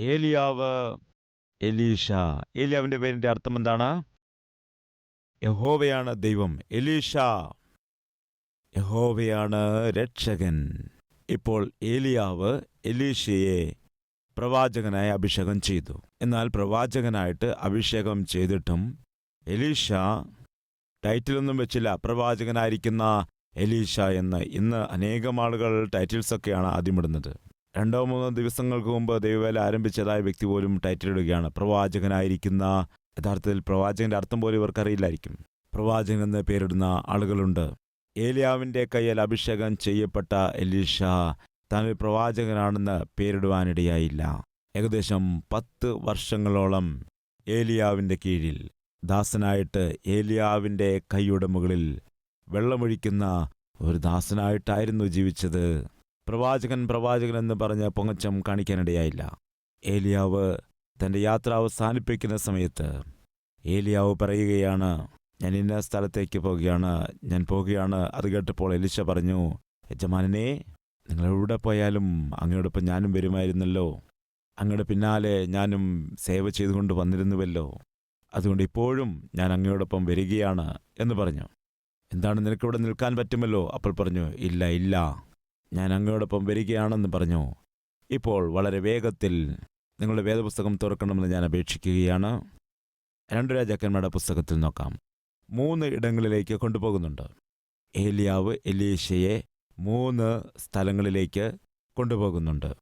ഏലിയാവ് എലീഷ ഏലിയാവിന്റെ പേരിന്റെ അർത്ഥം എന്താണ്? യഹോവയാണ് ദൈവം. എലീഷ യഹോവയാണ് രക്ഷകൻ. ഇപ്പോൾ ഏലിയാവ് എലീഷയെ പ്രവാചകനായി അഭിഷേകം ചെയ്തു. എന്നാൽ പ്രവാചകനായിട്ട് അഭിഷേകം ചെയ്തിട്ടും എലീഷ ടൈറ്റിലൊന്നും വെച്ചില്ല. പ്രവാചകനായിരിക്കുന്ന എലീഷ എന്ന് ഇന്ന് അനേകം ആളുകൾ ടൈറ്റിൽസൊക്കെയാണ് ആദ്യമിടുന്നത് രണ്ടോ മൂന്നോ ദിവസങ്ങൾക്ക് മുമ്പ് ദൈവവേല ആരംഭിച്ചതായ വ്യക്തി പോലും ടൈറ്റിൽ ഇടുകയാണ്. പ്രവാചകനായിരിക്കുന്ന യഥാർത്ഥത്തിൽ പ്രവാചകന്റെ അർത്ഥം പോലും ഇവർക്കറിയില്ലായിരിക്കും പ്രവാചകൻ എന്ന് പേരിടുന്ന ആളുകളുണ്ട്. ഏലിയാവിന്റെ കയ്യിൽ അഭിഷേകം ചെയ്യപ്പെട്ട എലീഷ താൻ പ്രവാചകനാണെന്ന് പേരിടുവാനിടയായില്ല. ഏകദേശം പത്ത് വർഷങ്ങളോളം ഏലിയാവിന്റെ കീഴിൽ ദാസനായിട്ട് ഏലിയാവിന്റെ കൈയുടെ മുകളിൽ വെള്ളമൊഴിക്കുന്ന ഒരു ദാസനായിട്ടായിരുന്നു ജീവിച്ചത്. പ്രവാചകൻ പ്രവാചകൻ എന്ന് പറഞ്ഞ് പൊങ്ങച്ചം കാണിക്കാനിടയായില്ല. ഏലിയാവ് തന്റെ യാത്ര അവസാനിപ്പിക്കുന്ന സമയത്ത് ഏലിയാവ് പറയുകയാണ് ഞാൻ ഇന്ന സ്ഥലത്തേക്ക് പോവുകയാണ് ഞാൻ പോവുകയാണ്. അത് കേട്ടപ്പോൾ എലിശ പറഞ്ഞു യജമാനനെ നിങ്ങൾ എവിടെ പോയാലും അങ്ങയോടൊപ്പം ഞാനും വരുമായിരുന്നല്ലോ. അങ്ങയുടെ പിന്നാലെ ഞാനും സേവ ചെയ്തുകൊണ്ട് വന്നിരുന്നുവല്ലോ. അതുകൊണ്ട് ഇപ്പോഴും ഞാൻ അങ്ങയോടൊപ്പം വരികയാണ് എന്ന് പറഞ്ഞു. എന്താണ് നിനക്കിവിടെ നിൽക്കാൻ പറ്റുമല്ലോ? അപ്പോൾ പറഞ്ഞു ഇല്ല ഇല്ല. ഞാൻ അങ്ങയോടൊപ്പം വരികയാണെന്ന് പറഞ്ഞു. ഇപ്പോൾ വളരെ വേഗത്തിൽ നിങ്ങളുടെ വേദപുസ്തകം തുറക്കണമെന്ന് ഞാൻ അപേക്ഷിക്കുകയാണ്. രണ്ട് രാജാക്കന്മാരുടെ പുസ്തകത്തിൽ നോക്കാം. മൂന്ന് ഇടങ്ങളിലേക്ക് കൊണ്ടുപോകുന്നുണ്ട്. ഏലിയാവ് എലീഷയെ മൂന്ന് സ്ഥലങ്ങളിലേക്ക് കൊണ്ടുപോകുന്നുണ്ട്.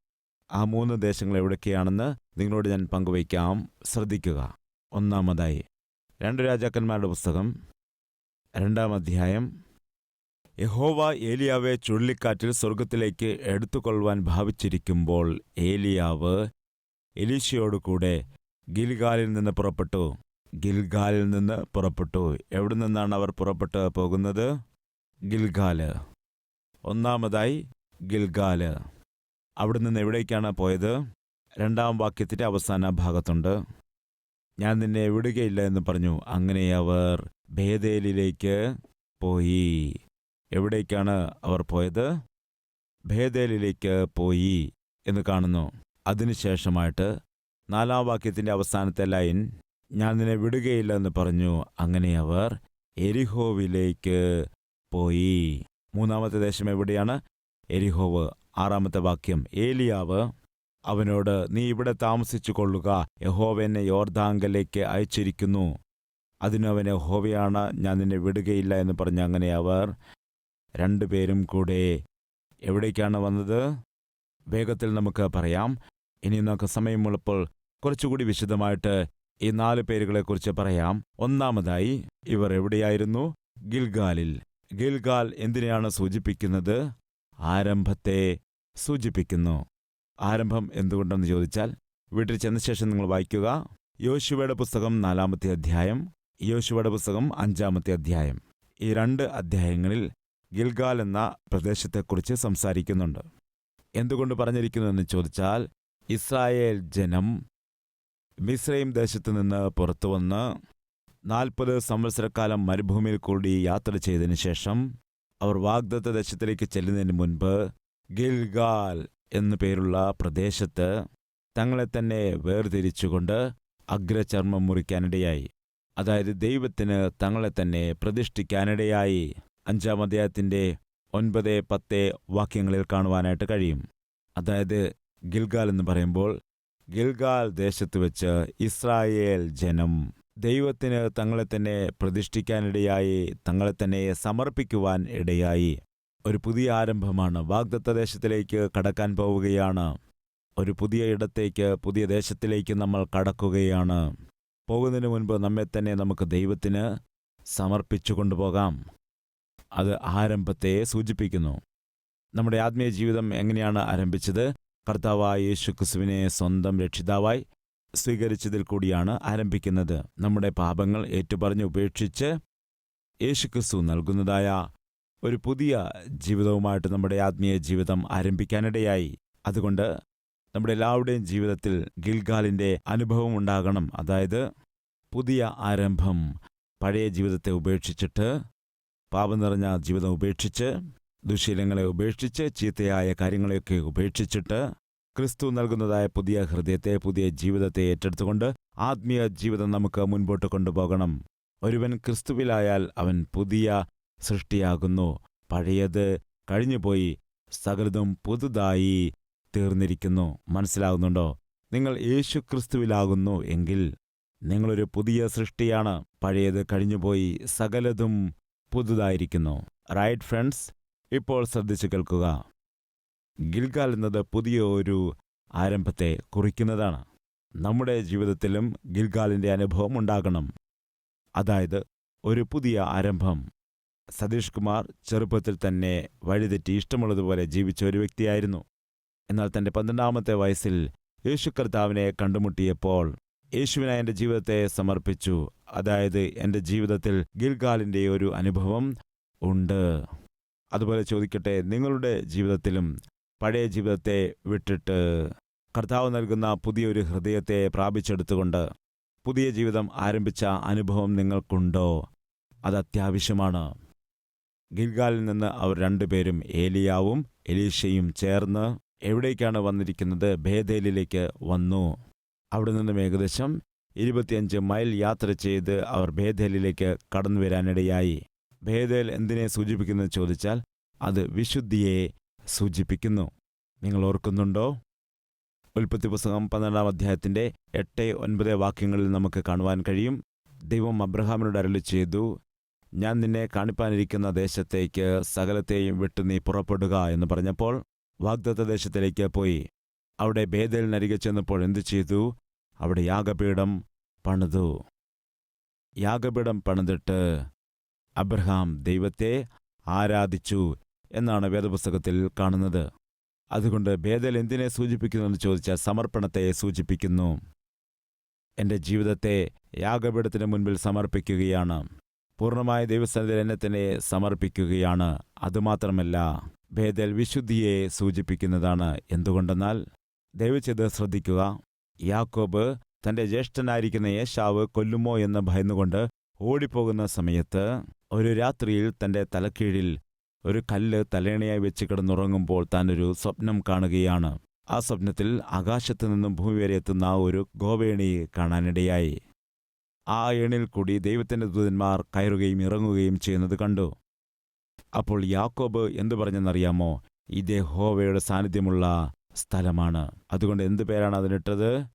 ആ മൂന്ന് ദേശങ്ങൾ എവിടൊക്കെയാണെന്ന് നിങ്ങളോട് ഞാൻ പങ്കുവയ്ക്കാം. ശ്രദ്ധിക്കുക. ഒന്നാമതായി രണ്ട് രാജാക്കന്മാരുടെ പുസ്തകം. രണ്ടാം അധ്യായം യഹോവ ഏലിയാവെ ചുഴലിക്കാറ്റിൽ സ്വർഗത്തിലേക്ക് എടുത്തുകൊള്ളുവാൻ ഭാവിച്ചിരിക്കുമ്പോൾ ഏലിയാവ് എലീശയോടുകൂടെ ഗിൽഗാലിൽ നിന്ന് പുറപ്പെട്ടു. ഗിൽഗാലിൽ നിന്ന് പുറപ്പെട്ടു. എവിടെ നിന്നാണ് അവർ പുറപ്പെട്ട് പോകുന്നത്? ഗിൽഗാൽ. ഒന്നാമതായി ഗിൽഗാൽ. അവിടെ നിന്ന് എവിടേക്കാണ് പോയത്? രണ്ടാം വാക്യത്തിന്റെ അവസാന ഭാഗത്തുണ്ട്. ഞാൻ നിന്നെ വിടുകയില്ല എന്ന് പറഞ്ഞു. അങ്ങനെ അവർ ഭേദേലിലേക്ക് പോയി. എവിടേക്കാണ് അവർ പോയത്? ഭേദേലിലേക്ക് പോയി എന്ന് കാണുന്നു. അതിനുശേഷമായിട്ട് നാലാം വാക്യത്തിന്റെ അവസാനത്തെ ലൈൻ ഞാൻ നിന്നെ വിടുകയില്ല എന്ന് പറഞ്ഞു. അങ്ങനെ അവർ എരിഹോവിലേക്ക് പോയി. മൂന്നാമത്തെ ദേശം എവിടെയാണ്? എരിഹോവ്. ആറാമത്തെ വാക്യം ഏലിയാവ് അവനോട് നീ ഇവിടെ താമസിച്ചു കൊള്ളുക. യഹോവ എന്നെ യോർദാങ്കലേക്ക് അയച്ചിരിക്കുന്നു. അതിനവൻ യഹോവയാണ് ഞാൻ നിന്നെ വിടുകയില്ല എന്ന് പറഞ്ഞ് അങ്ങനെ അവർ രണ്ടുപേരും കൂടെ എവിടേക്കാണ് വന്നത്? വേഗത്തിൽ നമുക്ക് പറയാം. ഇനി നമുക്ക് സമയമുള്ളപ്പോൾ കുറച്ചുകൂടി വിശദമായിട്ട് ഈ നാല് പേരുകളെക്കുറിച്ച് പറയാം. ഒന്നാമതായി ഇവർ എവിടെയായിരുന്നു? ഗിൽഗാലിൽ. ഗിൽഗാൽ എന്തിനെയാണ് സൂചിപ്പിക്കുന്നത്? ആരംഭത്തെ സൂചിപ്പിക്കുന്നു. ആരംഭം എന്തുകൊണ്ടെന്ന് ചോദിച്ചാൽ വീട്ടിൽ ചെന്ന ശേഷം നിങ്ങൾ വായിക്കുക. യോശുവയുടെ പുസ്തകം നാലാമത്തെ അധ്യായം യോശുവയുടെ പുസ്തകം അഞ്ചാമത്തെ അധ്യായം. ഈ രണ്ട് അധ്യായങ്ങളിൽ ഗിൽഗാൽ എന്ന പ്രദേശത്തെക്കുറിച്ച് സംസാരിക്കുന്നുണ്ട്. എന്തുകൊണ്ട് പറഞ്ഞിരിക്കുന്നുവെന്ന് ചോദിച്ചാൽ ഇസ്രായേൽ ജനം മിസ്രൈം ദേശത്തു നിന്ന് പുറത്തു വന്ന് നാൽപ്പത് സംവത്സരക്കാലം മരുഭൂമിയിൽ കൂടി യാത്ര ചെയ്തതിന് ശേഷം അവർ വാഗ്ദത്ത ദേശത്തിലേക്ക് ചെല്ലുന്നതിന് മുൻപ് ഗിൽഗാൽ എന്നു പേരുള്ള പ്രദേശത്ത് തങ്ങളെ തന്നെ വേർതിരിച്ചുകൊണ്ട് അഗ്രചർമ്മം മുറിക്കാനിടയായി. അതായത് ദൈവത്തിന് തങ്ങളെ തന്നെ പ്രതിഷ്ഠിക്കാനിടയായി. അഞ്ചാം അധ്യായത്തിന്റെ ഒൻപത് പത്ത് വാക്യങ്ങളിൽ കാണുവാനായിട്ട് കഴിയും. അതായത് ഗിൽഗാൽ എന്ന് പറയുമ്പോൾ ഗിൽഗാൽ ദേശത്ത് വെച്ച് ഇസ്രായേൽ ജനം ദൈവത്തിന് തങ്ങളെ തന്നെ പ്രതിഷ്ഠിക്കാനിടയായി തങ്ങളെ തന്നെ സമർപ്പിക്കുവാൻ ഇടയായി. ഒരു പുതിയ ആരംഭമാണ്. വാഗ്ദത്ത ദേശത്തിലേക്ക് കടക്കാൻ പോവുകയാണ്. ഒരു പുതിയ ഇടത്തേക്ക് പുതിയ ദേശത്തിലേക്ക് നമ്മൾ കടക്കുകയാണ്. പോകുന്നതിന് മുൻപ് നമ്മെ തന്നെ നമുക്ക് ദൈവത്തിന് സമർപ്പിച്ചു കൊണ്ടുപോകാം അത് ആരംഭത്തെ സൂചിപ്പിക്കുന്നു. നമ്മുടെ ആത്മീയ ജീവിതം എങ്ങനെയാണ് ആരംഭിച്ചത്? കർത്താവായ യേശു ക്രിസ്തുവിനെ സ്വന്തം രക്ഷിതാവായി സ്വീകരിച്ചതിൽ കൂടിയാണ് ആരംഭിക്കുന്നത്. നമ്മുടെ പാപങ്ങൾ ഏറ്റുപറഞ്ഞ് ഉപേക്ഷിച്ച് യേശു ക്രിസ്തു നൽകുന്നതായ ഒരു പുതിയ ജീവിതവുമായിട്ട് നമ്മുടെ ആത്മീയ ജീവിതം ആരംഭിക്കാനിടയായി. അതുകൊണ്ട് നമ്മുടെ എല്ലാവരുടെയും ജീവിതത്തിൽ ഗിൽഗാലിന്റെ അനുഭവം ഉണ്ടാകണം. അതായത് പുതിയ ആരംഭം പഴയ ജീവിതത്തെ ഉപേക്ഷിച്ചിട്ട് പാപം നിറഞ്ഞ ജീവിതം ഉപേക്ഷിച്ച് ദുശീലങ്ങളെ ഉപേക്ഷിച്ച് ചീത്തയായ കാര്യങ്ങളെയൊക്കെ ഉപേക്ഷിച്ചിട്ട് ക്രിസ്തു നൽകുന്നതായ പുതിയ ഹൃദയത്തെ പുതിയ ജീവിതത്തെ ഏറ്റെടുത്തുകൊണ്ട് ആത്മീയ ജീവിതം നമുക്ക് മുൻപോട്ട് കൊണ്ടുപോകണം. ഒരുവൻ ക്രിസ്തുവിലായാൽ അവൻ പുതിയ സൃഷ്ടിയാകുന്നു. പഴയത് കഴിഞ്ഞുപോയി സകലതും പുതുതായി തീർന്നിരിക്കുന്നു. മനസ്സിലാകുന്നുണ്ടോ? നിങ്ങൾ യേശു ക്രിസ്തുവിലാകുന്നു എങ്കിൽ നിങ്ങളൊരു പുതിയ സൃഷ്ടിയാണ്. പഴയത് കഴിഞ്ഞുപോയി സകലതും പുതുതായിരിക്കുന്നു. റൈറ്റ് ഫ്രണ്ട്സ് ഇപ്പോൾ ശ്രദ്ധിച്ചു കേൾക്കുക. ഗിൽഗാൽ എന്നത് പുതിയ ഒരു ആരംഭത്തെ കുറിക്കുന്നതാണ്. നമ്മുടെ ജീവിതത്തിലും ഗിൽഗാലിന്റെ അനുഭവം ഉണ്ടാകണം. അതായത് ഒരു പുതിയ ആരംഭം. സതീഷ് കുമാർ ചെറുപ്പത്തിൽ തന്നെ വഴിതെറ്റി ഇഷ്ടമുള്ളതുപോലെ ജീവിച്ച ഒരു വ്യക്തിയായിരുന്നു. എന്നാൽ തന്റെ പന്ത്രണ്ടാമത്തെ വയസ്സിൽ യേശു കർത്താവിനെ കണ്ടുമുട്ടിയപ്പോൾ യേശുവിനായി എന്റെ ജീവിതത്തെ സമർപ്പിച്ചു. അതായത് എന്റെ ജീവിതത്തിൽ ഗിൽഗാലിന്റെ ഒരു അനുഭവം ഉണ്ട്. അതുപോലെ ചോദിക്കട്ടെ നിങ്ങളുടെ ജീവിതത്തിലും പഴയ ജീവിതത്തെ വിട്ടിട്ട് കർത്താവ് നൽകുന്ന പുതിയൊരു ഹൃദയത്തെ പ്രാപിച്ചെടുത്തുകൊണ്ട് പുതിയ ജീവിതം ആരംഭിച്ച അനുഭവം നിങ്ങൾക്കുണ്ടോ? അത് അത്യാവശ്യമാണ്. ഗിൽഗാലിൽ നിന്ന് അവർ രണ്ടുപേരും ഏലിയാവും എലീഷയും ചേർന്ന് എവിടേക്കാണ് വന്നിരിക്കുന്നത്? ഭേദേലിലേക്ക് വന്നു. അവിടെ നിന്നും ഏകദേശം ഇരുപത്തിയഞ്ച് മൈൽ യാത്ര ചെയ്ത് അവർ ഭേദലിലേക്ക് കടന്നു വരാനിടയായി ഭേദേൽ എന്തിനെ സൂചിപ്പിക്കുന്നു ചോദിച്ചാൽ അത് വിശുദ്ധിയെ സൂചിപ്പിക്കുന്നു. നിങ്ങൾ ഓർക്കുന്നുണ്ടോ? ഉൽപ്പത്തി പുസ്തകം പന്ത്രണ്ടാം അധ്യായത്തിന്റെ എട്ട് ഒൻപത് വാക്യങ്ങളിൽ നമുക്ക് കാണുവാൻ കഴിയും. ദൈവം അബ്രഹാമിനോട് അരളി ചെയ്തു ഞാൻ നിന്നെ കാണിപ്പാനിരിക്കുന്ന ദേശത്തേക്ക് സകലത്തെയും വിട്ടു നീ പുറപ്പെടുക എന്ന് പറഞ്ഞപ്പോൾ വാഗ്ദത്ത ദേശത്തിലേക്ക് പോയി. അവിടെ ഭേദലിനരികെ ചെന്നപ്പോൾ എന്തു ചെയ്തു? അവിടെ യാഗപീഠം പണിതു. യാഗപീഠം പണിതിട്ട് അബ്രഹാം ദൈവത്തെ ആരാധിച്ചു എന്നാണ് വേദപുസ്തകത്തിൽ കാണുന്നത്. അതുകൊണ്ട് ഭേദൽ എന്തിനെ സൂചിപ്പിക്കുന്നു എന്ന് ചോദിച്ചാൽ സമർപ്പണത്തെ സൂചിപ്പിക്കുന്നു. എന്റെ ജീവിതത്തെ യാഗപീഠത്തിന് മുൻപിൽ സമർപ്പിക്കുകയാണ്. പൂർണമായ ദൈവസ്ഥാനത്തിൽ എന്നെ തന്നെ സമർപ്പിക്കുകയാണ്. അതുമാത്രമല്ല ഭേദൽ വിശുദ്ധിയെ സൂചിപ്പിക്കുന്നതാണ്. എന്തുകൊണ്ടെന്നാൽ ദയവുചെയ്ത് ശ്രദ്ധിക്കുക. യാക്കോബ് തന്റെ ജ്യേഷ്ഠനായിരിക്കുന്ന യേശാവ് കൊല്ലുമോ എന്ന് ഭയന്നുകൊണ്ട് ഓടിപ്പോകുന്ന സമയത്ത് ഒരു രാത്രിയിൽ തന്റെ തലക്കീഴിൽ ഒരു കല്ല് തലേണയായി വെച്ച് കിടന്നുറങ്ങുമ്പോൾ താൻ ഒരു സ്വപ്നം കാണുകയാണ്. ആ സ്വപ്നത്തിൽ ആകാശത്തു നിന്നും ഭൂമി വരെ എത്തുന്ന ഒരു ഗോവേണി കാണാനിടയായി. ആ എണിൽ കൂടി ദൈവത്തിന്റെ ദൂതന്മാർ കയറുകയും ഇറങ്ങുകയും ചെയ്യുന്നത് കണ്ടു. അപ്പോൾ യാക്കോബ് എന്തു പറഞ്ഞെന്നറിയാമോ? ഇത് ഹോവയുടെ സാന്നിധ്യമുള്ള സ്ഥലമാണ്. അതുകൊണ്ട് എന്ത് പേരാണ് അതിനിട്ടത്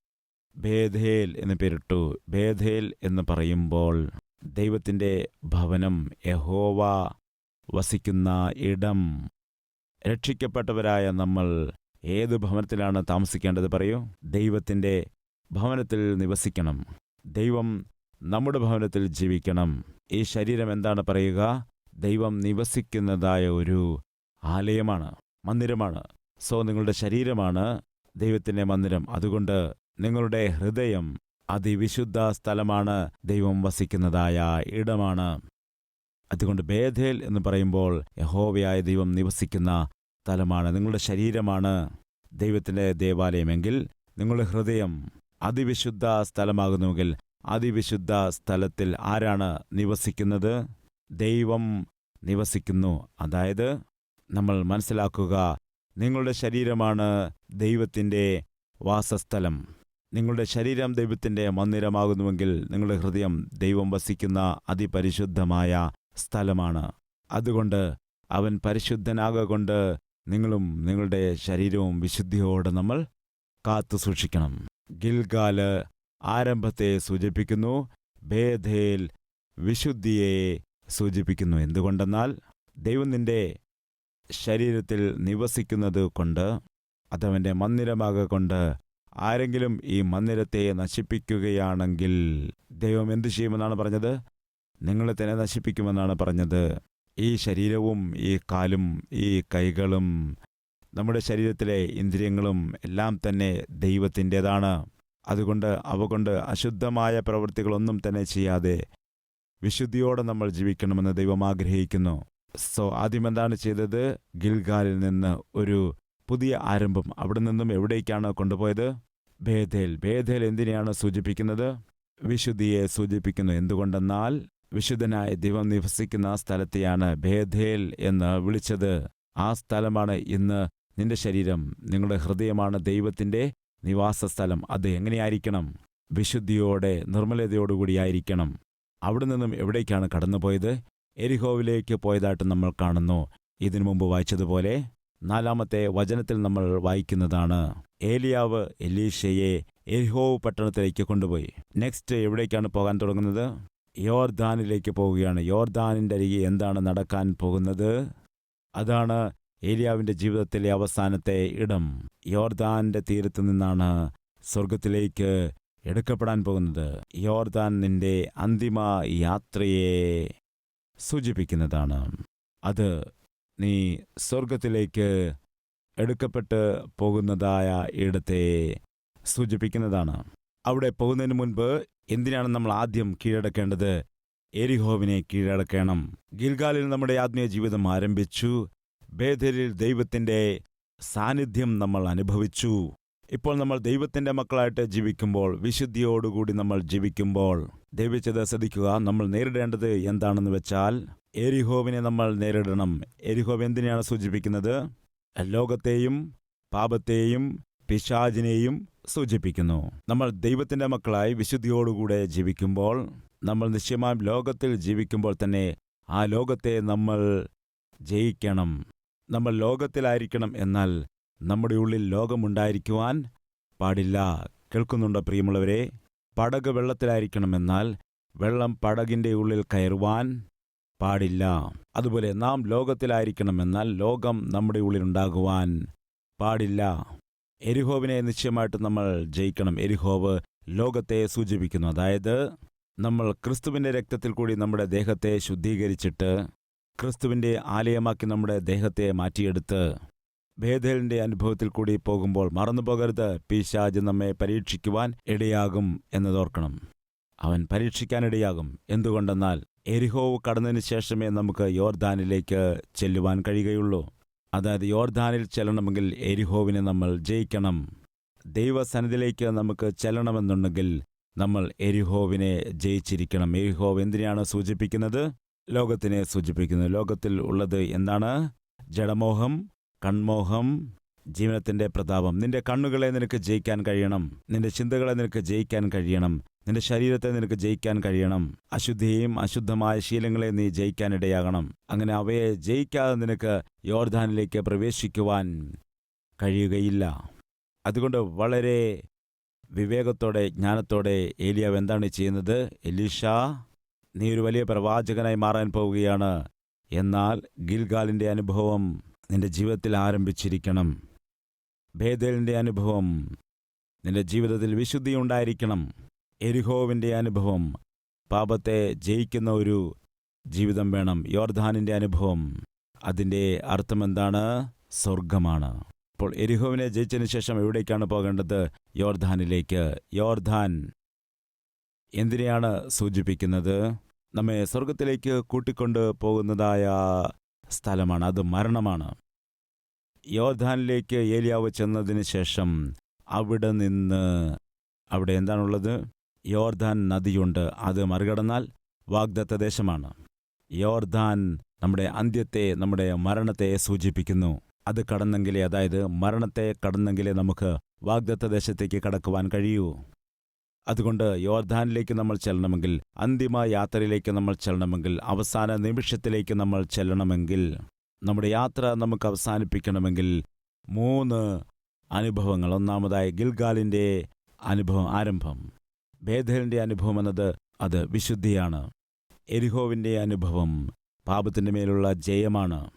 ഭേദേൽ എന്ന് പേരിട്ടു. ഭേദേൽ എന്ന് പറയുമ്പോൾ ദൈവത്തിന്റെ ഭവനം യഹോവ വസിക്കുന്ന ഇടം. രക്ഷിക്കപ്പെട്ടവരായ നമ്മൾ ഏത് ഭവനത്തിലാണ് താമസിക്കേണ്ടത് പറയൂ? ദൈവത്തിന്റെ ഭവനത്തിൽ നിവസിക്കണം. ദൈവം നമ്മുടെ ഭവനത്തിൽ ജീവിക്കണം. ഈ ശരീരം എന്താണ് പറയുക? ദൈവം നിവസിക്കുന്നതായ ഒരു ആലയമാണ് മന്ദിരമാണ്. സോ നിങ്ങളുടെ ശരീരമാണ് ദൈവത്തിന്റെ മന്ദിരം. അതുകൊണ്ട് നിങ്ങളുടെ ഹൃദയം അതിവിശുദ്ധ സ്ഥലമാണ്. ദൈവം വസിക്കുന്നതായ ഇടമാണ്. അതുകൊണ്ട് ബേധേൽ എന്ന് പറയുമ്പോൾ യഹോവയായ ദൈവം നിവസിക്കുന്ന സ്ഥലമാണ്. നിങ്ങളുടെ ശരീരമാണ് ദൈവത്തിന്റെ ദേവാലയമെങ്കിൽ നിങ്ങളുടെ ഹൃദയം അതിവിശുദ്ധ സ്ഥലമാകുന്നുവെങ്കിൽ അതിവിശുദ്ധ സ്ഥലത്തിൽ ആരാണ് നിവസിക്കുന്നത്? ദൈവം നിവസിക്കുന്നു. അതായത് നമ്മൾ മനസ്സിലാക്കുക നിങ്ങളുടെ ശരീരമാണ് ദൈവത്തിന്റെ വാസസ്ഥലം. നിങ്ങളുടെ ശരീരം ദൈവത്തിന്റെ മന്ദിരമാകുന്നുവെങ്കിൽ നിങ്ങളുടെ ഹൃദയം ദൈവം വസിക്കുന്ന അതിപരിശുദ്ധമായ സ്ഥലമാണ്. അതുകൊണ്ട് അവൻ പരിശുദ്ധനാകൊണ്ട് നിങ്ങളും നിങ്ങളുടെ ശരീരവും വിശുദ്ധിയോടെ നമ്മൾ കാത്തു സൂക്ഷിക്കണം. ഗിൽഗാൽ ആരംഭത്തെ സൂചിപ്പിക്കുന്നു ഭേദേൽ വിശുദ്ധിയെ സൂചിപ്പിക്കുന്നു. എന്തുകൊണ്ടെന്നാൽ ദൈവം നിന്റെ ശരീരത്തിൽ നിവസിക്കുന്നത് കൊണ്ട് അതവന്റെ മന്ദിരമാകൊണ്ട് ആരെങ്കിലും ഈ മന്ദിരത്തെ നശിപ്പിക്കുകയാണെങ്കിൽ ദൈവം എന്തു ചെയ്യുമെന്നാണ് പറഞ്ഞത്? നിങ്ങളെ തന്നെ നശിപ്പിക്കുമെന്നാണ് പറഞ്ഞത്. ഈ ശരീരവും ഈ കാലും ഈ കൈകളും നമ്മുടെ ശരീരത്തിലെ ഇന്ദ്രിയങ്ങളും എല്ലാം തന്നെ ദൈവത്തിന്റെതാണ്. അതുകൊണ്ട് അവ കൊണ്ട് അശുദ്ധമായ പ്രവൃത്തികളൊന്നും തന്നെ ചെയ്യാതെ വിശുദ്ധിയോടെ നമ്മൾ ജീവിക്കണമെന്ന് ദൈവം ആഗ്രഹിക്കുന്നു. സോ ആദ്യം എന്താണ് ചെയ്തത്? ഗിൽഗാലിൽ നിന്ന് ഒരു പുതിയ ആരംഭം അവിടെ നിന്നും എവിടേക്കാണ് കൊണ്ടുപോയത്? ഭേദേൽ ഭേദേൽ എന്തിനെയാണ് സൂചിപ്പിക്കുന്നത്? വിശുദ്ധിയെ സൂചിപ്പിക്കുന്നു. എന്തുകൊണ്ടെന്നാൽ വിശുദ്ധനായ ദൈവം നിവസിക്കുന്ന സ്ഥലത്തെയാണ് ഭേദേൽ എന്ന് വിളിച്ചത്. ആ സ്ഥലമാണ് ഇന്ന് നിന്റെ ശരീരം. നിങ്ങളുടെ ഹൃദയമാണ് ദൈവത്തിന്റെ നിവാസ സ്ഥലം അത് എങ്ങനെയായിരിക്കണം? വിശുദ്ധിയോടെ നിർമ്മലതയോടുകൂടിയായിരിക്കണം അവിടെ നിന്നും എവിടേക്കാണ് കടന്നുപോയത്? എരിഹോവിലേക്ക് പോയതായിട്ട് നമ്മൾ കാണുന്നു. ഇതിനു മുമ്പ് വായിച്ചതുപോലെ നാലാമത്തെ വചനത്തിൽ നമ്മൾ വായിക്കുന്നതാണ് ഏലിയാവ് എലീഷയെ എരിഹോവ് പട്ടണത്തിലേക്ക് കൊണ്ടുപോയി. നെക്സ്റ്റ് എവിടേക്കാണ് പോകാൻ തുടങ്ങുന്നത്? യോർദാനിലേക്ക് പോവുകയാണ്. യോർദാനിന്റെ അരികെ എന്താണ് നടക്കാൻ പോകുന്നത്? അതാണ് ഏലിയാവിന്റെ ജീവിതത്തിലെ അവസാനത്തെ ഇടം. യോർദാന്റെ തീരത്ത് നിന്നാണ് സ്വർഗത്തിലേക്ക് എടുക്കപ്പെടാൻ പോകുന്നത്. യോർദാൻ നിന്റെ അന്തിമ യാത്രയെ സൂചിപ്പിക്കുന്നതാണ്. അത് നീ സ്വർഗത്തിലേക്ക് എടുക്കപ്പെട്ട് പോകുന്നതായ ഇടത്തെ സൂചിപ്പിക്കുന്നതാണ്. അവിടെ പോകുന്നതിന് മുൻപ് എന്തിനാണ് നമ്മൾ ആദ്യം കീഴടക്കേണ്ടത്? എരിഹോവിനെ കീഴടക്കണം. ഗിൽഗാലിൽ നമ്മുടെ ആത്മീയ ജീവിതം ആരംഭിച്ചു. ബേദരിൽ ദൈവത്തിന്റെ സാന്നിധ്യം നമ്മൾ അനുഭവിച്ചു. ഇപ്പോൾ നമ്മൾ ദൈവത്തിന്റെ മക്കളായിട്ട് ജീവിക്കുമ്പോൾ വിശുദ്ധിയോടുകൂടി നമ്മൾ ജീവിക്കുമ്പോൾ ദൈവിച്ചത് ശ്രദ്ധിക്കുക. നമ്മൾ നേരിടേണ്ടത് എന്താണെന്ന് വെച്ചാൽ എരിഹോവിനെ നമ്മൾ നേരിടണം. എരിഹോവ് എന്തിനെയാണ് സൂചിപ്പിക്കുന്നത്? ലോകത്തെയും പാപത്തെയും പിശാചിനെയും സൂചിപ്പിക്കുന്നു. നമ്മൾ ദൈവത്തിന്റെ മക്കളായി വിശുദ്ധിയോടുകൂടെ ജീവിക്കുമ്പോൾ നമ്മൾ നിശ്ചയമായും ലോകത്തിൽ ജീവിക്കുമ്പോൾ തന്നെ ആ ലോകത്തെ നമ്മൾ ജയിക്കണം. നമ്മൾ ലോകത്തിലായിരിക്കണം എന്നാൽ നമ്മുടെ ഉള്ളിൽ ലോകമുണ്ടായിരിക്കുവാൻ പാടില്ല. കേൾക്കുന്നുണ്ടോ പ്രിയമുള്ളവരെ? പടക് വെള്ളത്തിലായിരിക്കണമെന്നാൽ വെള്ളം പടകിന്റെ ഉള്ളിൽ കയറുവാൻ പാടില്ല. അതുപോലെ നാം ലോകത്തിലായിരിക്കണമെന്നാൽ ലോകം നമ്മുടെ ഉള്ളിലുണ്ടാകുവാൻ പാടില്ല. എരിഹോവിനെ നിശ്ചയമായിട്ട് നമ്മൾ ജയിക്കണം. എരിഹോവ് ലോകത്തെ സൂചിപ്പിക്കുന്നു. അതായത് നമ്മൾ ക്രിസ്തുവിന്റെ രക്തത്തിൽ കൂടി നമ്മുടെ ദേഹത്തെ ശുദ്ധീകരിച്ചിട്ട് ക്രിസ്തുവിന്റെ ആലയമാക്കി നമ്മുടെ ദേഹത്തെ മാറ്റിയെടുത്ത് ഭേദലിന്റെ അനുഭവത്തിൽ കൂടി പോകുമ്പോൾ മറന്നു പോകരുത്. പിശാജ് നമ്മെ പരീക്ഷിക്കുവാൻ ഇടയാകും എന്നതോർക്കണം. അവൻ പരീക്ഷിക്കാനിടയാകും എന്തുകൊണ്ടെന്നാൽ എരിഹോവ് കടന്നതിന് ശേഷമേ നമുക്ക് യോർദാനിലേക്ക് ചെല്ലുവാൻ കഴിയുകയുള്ളൂ. അതായത് യോർദാനിൽ ചെല്ലണമെങ്കിൽ എരിഹോവിനെ നമ്മൾ ജയിക്കണം. ദൈവസന്നിധിയിലേക്ക് നമുക്ക് ചെല്ലണമെന്നുണ്ടെങ്കിൽ നമ്മൾ എരിഹോവിനെ ജയിച്ചിരിക്കണം. എരിഹോവ് എന്തിനെയാണ് സൂചിപ്പിക്കുന്നത്? ലോകത്തിനെ സൂചിപ്പിക്കുന്നത് ലോകത്തിൽ ഉള്ളത് എന്താണ്? ജഡമോഹം കൺമോഹം ജീവനത്തിന്റെ പ്രതാപം. നിന്റെ കണ്ണുകളെ നിനക്ക് ജയിക്കാൻ കഴിയണം. നിന്റെ ചിന്തകളെ നിനക്ക് ജയിക്കാൻ കഴിയണം. നിന്റെ ശരീരത്തെ നിനക്ക് ജയിക്കാൻ കഴിയണം. അശുദ്ധിയും അശുദ്ധമായ ശീലങ്ങളെ നീ ജയിക്കാനിടയാകണം അങ്ങനെ അവയെ ജയിക്കാതെ നിനക്ക് യോർധാനിലേക്ക് പ്രവേശിക്കുവാൻ കഴിയുകയില്ല. അതുകൊണ്ട് വളരെ വിവേകത്തോടെ ജ്ഞാനത്തോടെ ഏലിയാവ് എന്താണ് ചെയ്യുന്നത്? എലീഷ നീ ഒരു വലിയ പ്രവാചകനായി മാറാൻ പോവുകയാണ്. എന്നാൽ ഗിൽഗാലിന്റെ അനുഭവം നിന്റെ ജീവിതത്തിൽ ആരംഭിച്ചിരിക്കണം. ഭേദലിന്റെ അനുഭവം. നിന്റെ ജീവിതത്തിൽ വിശുദ്ധി ഉണ്ടായിരിക്കണം. എരിഹോവിന്റെ അനുഭവം. പാപത്തെ ജയിക്കുന്ന ഒരു ജീവിതം വേണം. യോർധാനിന്റെ അനുഭവം. അതിന്റെ അർത്ഥമെന്താണ് സ്വർഗമാണ് അപ്പോൾ എരിഹോവിനെ ജയിച്ചതിന് ശേഷം എവിടേക്കാണ് പോകേണ്ടത്? യോർധാനിലേക്ക് യോർധാൻ എന്തിനെയാണ് സൂചിപ്പിക്കുന്നത്? നമ്മെ സ്വർഗത്തിലേക്ക് കൂട്ടിക്കൊണ്ട് പോകുന്നതായ സ്ഥലമാണ് അത് മരണമാണ്. യോധാനിലേക്ക് ഏലിയാവ് ചെന്നതിന് ശേഷം അവിടെ നിന്ന് അവിടെ എന്താണുള്ളത്? യോർധാൻ നദിയുണ്ട് അത് മറികടന്നാൽ വാഗ്ദത്ത ദേശമാണ്. യോർധാൻ നമ്മുടെ അന്ത്യത്തെ നമ്മുടെ മരണത്തെ സൂചിപ്പിക്കുന്നു. അത് കടന്നെങ്കിലേ അതായത് മരണത്തെ കടന്നെങ്കിലേ നമുക്ക് വാഗ്ദത്ത ദേശത്തേക്ക് കടക്കുവാൻ കഴിയൂ. അതുകൊണ്ട് യോർധാനിലേക്ക് നമ്മൾ ചെല്ലണമെങ്കിൽ അന്തിമ യാത്രയിലേക്ക് നമ്മൾ ചെല്ലണമെങ്കിൽ അവസാന നിമിഷത്തിലേക്ക് നമ്മൾ ചെല്ലണമെങ്കിൽ നമ്മുടെ യാത്ര നമുക്ക് അവസാനിപ്പിക്കണമെങ്കിൽ മൂന്ന് അനുഭവങ്ങൾ. ഒന്നാമതായി ഗിൽഗാലിന്റെ അനുഭവം ആരംഭം. ഭേദലിന്റെ അനുഭവം എന്നത് അത് വിശുദ്ധിയാണ്. എരിഹോവിന്റെ അനുഭവം പാപത്തിന്റെ മേലുള്ള ജയമാണ്.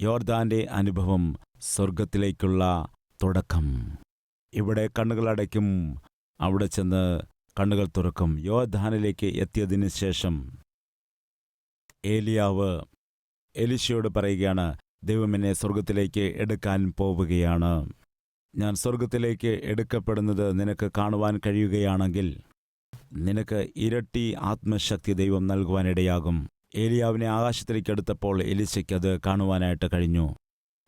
യോർദാന്റെ അനുഭവം സ്വർഗത്തിലേക്കുള്ള തുടക്കം. ഇവിടെ കണ്ണുകളടയ്ക്കും അവിടെ ചെന്ന് കണ്ണുകൾ തുറക്കും. യോധാനിലേക്ക് എത്തിയതിനു ശേഷം ഏലിയാവ് എലിശയോട് പറയുകയാണ് ദൈവമെന്നെ സ്വർഗത്തിലേക്ക് എടുക്കാൻ പോവുകയാണ്. ഞാൻ സ്വർഗത്തിലേക്ക് എടുക്കപ്പെടുന്നത് നിനക്ക് കാണുവാൻ കഴിയുകയാണെങ്കിൽ നിനക്ക് ഇരട്ടി ആത്മശക്തി ദൈവം നൽകുവാനിടയാകും. ഏലിയാവിനെ ആകാശത്തിലേക്ക് എടുത്തപ്പോൾ എലിശയ്ക്ക് അത് കാണുവാനായിട്ട് കഴിഞ്ഞു.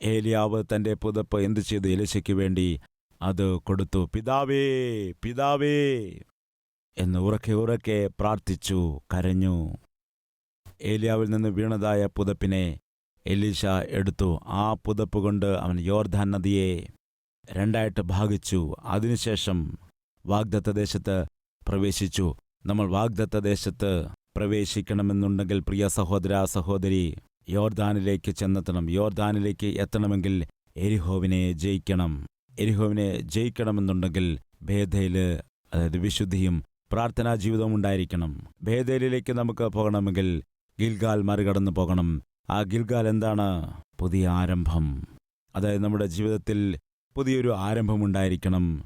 ഏലിയാവ് തന്റെ പുതപ്പ് എന്തു ചെയ്തു? എലിശയ്ക്ക് വേണ്ടി അത് കൊടുത്തു. പിതാവേ പിതാവേ എന്ന് ഉറക്കെ ഉറക്കെ പ്രാർത്ഥിച്ചു കരഞ്ഞു. ഏലിയാവിൽ നിന്ന് വീണതായ പുതപ്പിനെ എലീഷ എടുത്തു. ആ പുതപ്പ് കൊണ്ട് അവൻ യോർധാൻ നദിയെ രണ്ടായിട്ട് ഭാഗിച്ചു. അതിനുശേഷം വാഗ്ദത്ത ദേശത്ത് പ്രവേശിച്ചു. നമ്മൾ വാഗ്ദത്ത ദേശത്ത് പ്രവേശിക്കണമെന്നുണ്ടെങ്കിൽ പ്രിയ സഹോദര സഹോദരി യോർദാനിലേക്ക് ചെന്നെത്തണം. യോർദാനിലേക്ക് എത്തണമെങ്കിൽ എരിഹോവിനെ ജയിക്കണം. എരിഹോവിനെ ജയിക്കണമെന്നുണ്ടെങ്കിൽ ഭേദയിൽ അതായത് വിശുദ്ധിയും പ്രാർത്ഥനാ ജീവിതം ഉണ്ടായിരിക്കണം. ഭേദയിലേക്ക് നമുക്ക് പോകണമെങ്കിൽ ഗിൽഗാൽ മറികടന്നു പോകണം. ആ ഗിൽഗാൽ എന്താണ്? പുതിയ ആരംഭം. അതായത് നമ്മുടെ ജീവിതത്തിൽ പുതിയൊരു ആരംഭം ആരംഭമുണ്ടായിരിക്കണം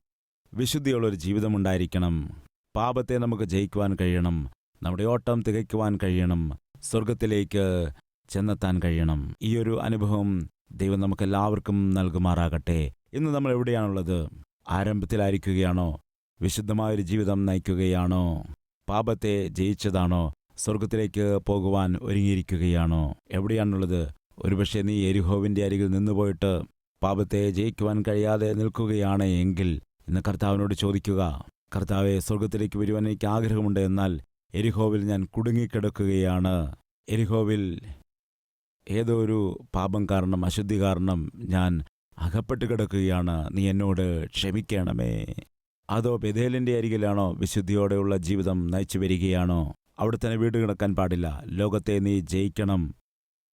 വിശുദ്ധിയുള്ളൊരു ജീവിതമുണ്ടായിരിക്കണം പാപത്തെ നമുക്ക് ജയിക്കുവാൻ കഴിയണം. നമ്മുടെ ഓട്ടം തികയ്ക്കുവാൻ കഴിയണം. സ്വർഗത്തിലേക്ക് ചെന്നെത്താൻ കഴിയണം. ഈ ഒരു അനുഭവം ദൈവം നമുക്കെല്ലാവർക്കും നൽകുമാറാകട്ടെ. ഇന്ന് നമ്മൾ എവിടെയാണുള്ളത്? ആരംഭത്തിലായിരിക്കുകയാണോ? വിശുദ്ധമായൊരു ജീവിതം നയിക്കുകയാണോ? പാപത്തെ ജയിച്ചതാണോ? സ്വർഗത്തിലേക്ക് പോകുവാൻ ഒരുങ്ങിയിരിക്കുകയാണോ? എവിടെയാണുള്ളത്? ഒരുപക്ഷെ നീ എരിഹോവിന്റെ അരികിൽ നിന്നുപോയിട്ട് പാപത്തെ ജയിക്കുവാൻ കഴിയാതെ നിൽക്കുകയാണ് എങ്കിൽ ഇന്ന് കർത്താവിനോട് ചോദിക്കുക. കർത്താവെ സ്വർഗത്തിലേക്ക് വരുവാൻ എനിക്ക് ആഗ്രഹമുണ്ട് എന്നാൽ എരിഹോവിൽ ഞാൻ കുടുങ്ങിക്കിടക്കുകയാണ്. എരിഹോവിൽ ഏതോ ഒരു പാപം കാരണം അശുദ്ധി കാരണം ഞാൻ അകപ്പെട്ട് കിടക്കുകയാണ് നീ എന്നോട് ക്ഷമിക്കണമേ. അതോ ബെഥേലിന്റെ അരികിലാണോ വിശുദ്ധിയോടെയുള്ള ജീവിതം നയിച്ചു വരികയാണോ? അവിടെ തന്നെ വീട് കിടക്കാൻ പാടില്ല. ലോകത്തെ നീ ജയിക്കണം.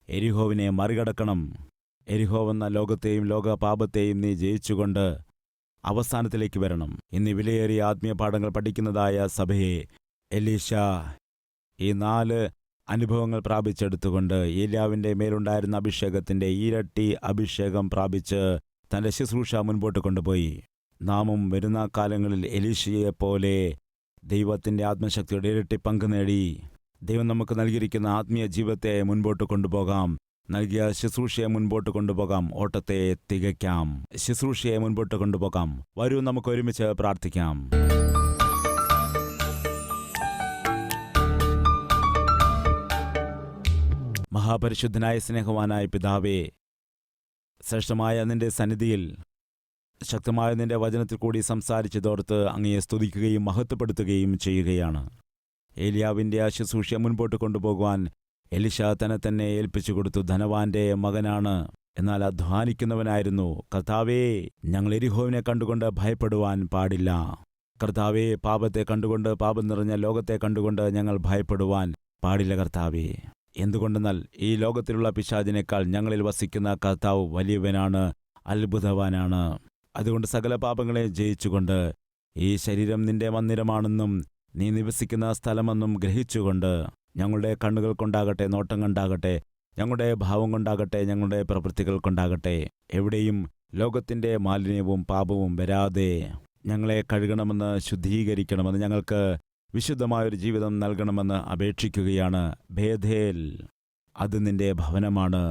എരിഹോവിനെ മറികടക്കണം. എരിഹോവെന്ന ലോകത്തെയും ലോക പാപത്തെയും നീ ജയിച്ചുകൊണ്ട് അവസാനത്തിലേക്ക് വരണം. ഇന്ന് വിലയേറിയ ആത്മീയ പാഠങ്ങൾ പഠിക്കുന്നതായ സഭയെ എലീഷ ഈ നാല് അനുഭവങ്ങൾ പ്രാപിച്ചെടുത്തുകൊണ്ട് ഏലിയാവിന്റെ മേലുണ്ടായിരുന്ന അഭിഷേകത്തിന്റെ ഇരട്ടി അഭിഷേകം പ്രാപിച്ച് തന്റെ ശുശ്രൂഷ മുൻപോട്ട് കൊണ്ടുപോയി. നാമും വരുന്ന കാലങ്ങളിൽ എലീഷയെപ്പോലെ ദൈവത്തിന്റെ ആത്മശക്തിയുടെ ഇരട്ടി പങ്ക് നേടി. ദൈവം നമുക്ക് നൽകിയിരിക്കുന്ന ആത്മീയ ജീവിതത്തെ മുൻപോട്ട് കൊണ്ടുപോകാം. നൽകിയ ശുശ്രൂഷയെ മുൻപോട്ട് കൊണ്ടുപോകാം. ഓട്ടത്തെ തികയ്ക്കാം. ശുശ്രൂഷയെ മുൻപോട്ട് കൊണ്ടുപോകാം. വരൂ നമുക്ക് ഒരുമിച്ച് പ്രാർത്ഥിക്കാം. മഹാപരിശുദ്ധനായ സ്നേഹവാനായ പിതാവേ ശ്രേഷ്ഠമായ നിന്റെ സന്നിധിയിൽ ശക്തമായ നിന്റെ വചനത്തിൽ കൂടി സംസാരിച്ചതോർത്ത് അങ്ങയെ സ്തുതിക്കുകയും മഹത്വപ്പെടുത്തുകയും ചെയ്യുകയാണ്. ഏലിയാവിന്റെ ആ ശുശ്രൂഷ മുൻപോട്ട് കൊണ്ടുപോകുവാൻ എലിഷ തന്നെ തന്നെ ഏൽപ്പിച്ചു കൊടുത്തു. ധനവാന്റെ മകനാണ്. എന്നാൽ അധ്വാനിക്കുന്നവനായിരുന്നു. കർത്താവേ ഞങ്ങൾ എരിഹോവിനെ കണ്ടുകൊണ്ട് ഭയപ്പെടുവാൻ പാടില്ല. കർത്താവേ പാപത്തെ കണ്ടുകൊണ്ട് പാപം നിറഞ്ഞ ലോകത്തെ കണ്ടുകൊണ്ട് ഞങ്ങൾ ഭയപ്പെടുവാൻ പാടില്ല കർത്താവേ. എന്തുകൊണ്ടെന്നാൽ ഈ ലോകത്തിലുള്ള പിശാചിനേക്കാൾ ഞങ്ങളിൽ വസിക്കുന്ന കർത്താവ് വലിയവനാണ് അത്ഭുതവാനാണ്. അതുകൊണ്ട് സകല പാപങ്ങളെ ജയിച്ചുകൊണ്ട് ഈ ശരീരം നിന്റെ മന്ദിരമാണെന്നും നീ നിവസിക്കുന്ന സ്ഥലമെന്നും ഗ്രഹിച്ചുകൊണ്ട് ഞങ്ങളുടെ കണ്ണുകൾ കൊണ്ടാകട്ടെ നോട്ടം കൊണ്ടാകട്ടെ ഞങ്ങളുടെ ഭാവം കൊണ്ടാകട്ടെ ഞങ്ങളുടെ പ്രവൃത്തികൾ കൊണ്ടാകട്ടെ. എവിടെയും ലോകത്തിന്റെ മാലിന്യവും പാപവും വരാതെ ഞങ്ങളെ കഴുകണമെന്ന് ശുദ്ധീകരിക്കണമെന്ന് ഞങ്ങൾക്ക് വിശുദ്ധമായൊരു ജീവിതം നൽകണമെന്ന് അപേക്ഷിക്കുകയാണ് ഭേദേൽ അത് നിന്റെ ഭവനമാണ്.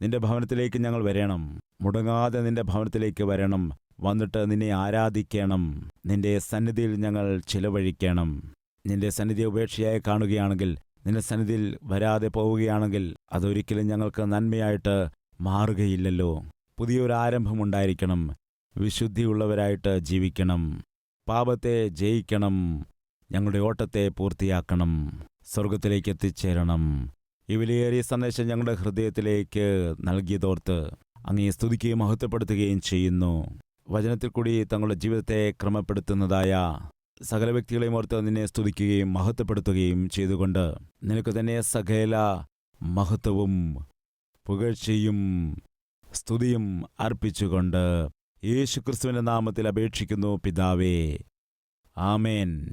നിന്റെ ഭവനത്തിലേക്ക് ഞങ്ങൾ വരണം. മുടങ്ങാതെ നിന്റെ ഭവനത്തിലേക്ക് വരണം. വന്നിട്ട് നിന്നെ ആരാധിക്കണം. നിന്റെ സന്നിധിയിൽ ഞങ്ങൾ ചിലവഴിക്കണം. നിന്റെ സന്നിധി ഉപേക്ഷയായി കാണുകയാണെങ്കിൽ നിന്റെ സന്നിധിയിൽ വരാതെ പോവുകയാണെങ്കിൽ അതൊരിക്കലും ഞങ്ങൾക്ക് നന്മയായിട്ട് മാറുകയില്ലല്ലോ. പുതിയൊരു ആരംഭമുണ്ടായിരിക്കണം വിശുദ്ധിയുള്ളവരായിട്ട് ജീവിക്കണം. പാപത്തെ ജയിക്കണം. ഞങ്ങളുടെ ഓട്ടത്തെ പൂർത്തിയാക്കണം. സ്വർഗത്തിലേക്ക് എത്തിച്ചേരണം. ഈ വിലയേറിയ സന്ദേശം ഞങ്ങളുടെ ഹൃദയത്തിലേക്ക് നൽകിയതോർത്ത് അങ്ങയെ സ്തുതിക്കുകയും മഹത്വപ്പെടുത്തുകയും ചെയ്യുന്നു. വചനത്തിൽ കൂടി തങ്ങളുടെ ജീവിതത്തെ ക്രമപ്പെടുത്തുന്നതായ സകല വ്യക്തികളെയും ഓർത്ത് നിന്നെ സ്തുതിക്കുകയും മഹത്വപ്പെടുത്തുകയും ചെയ്തുകൊണ്ട് നിനക്ക് തന്നെ സകല മഹത്വവും പുകഴ്ചയും സ്തുതിയും അർപ്പിച്ചുകൊണ്ട് യേശുക്രിസ്തുവിന്റെ നാമത്തിൽ അപേക്ഷിക്കുന്നു പിതാവേ. ആമേൻ.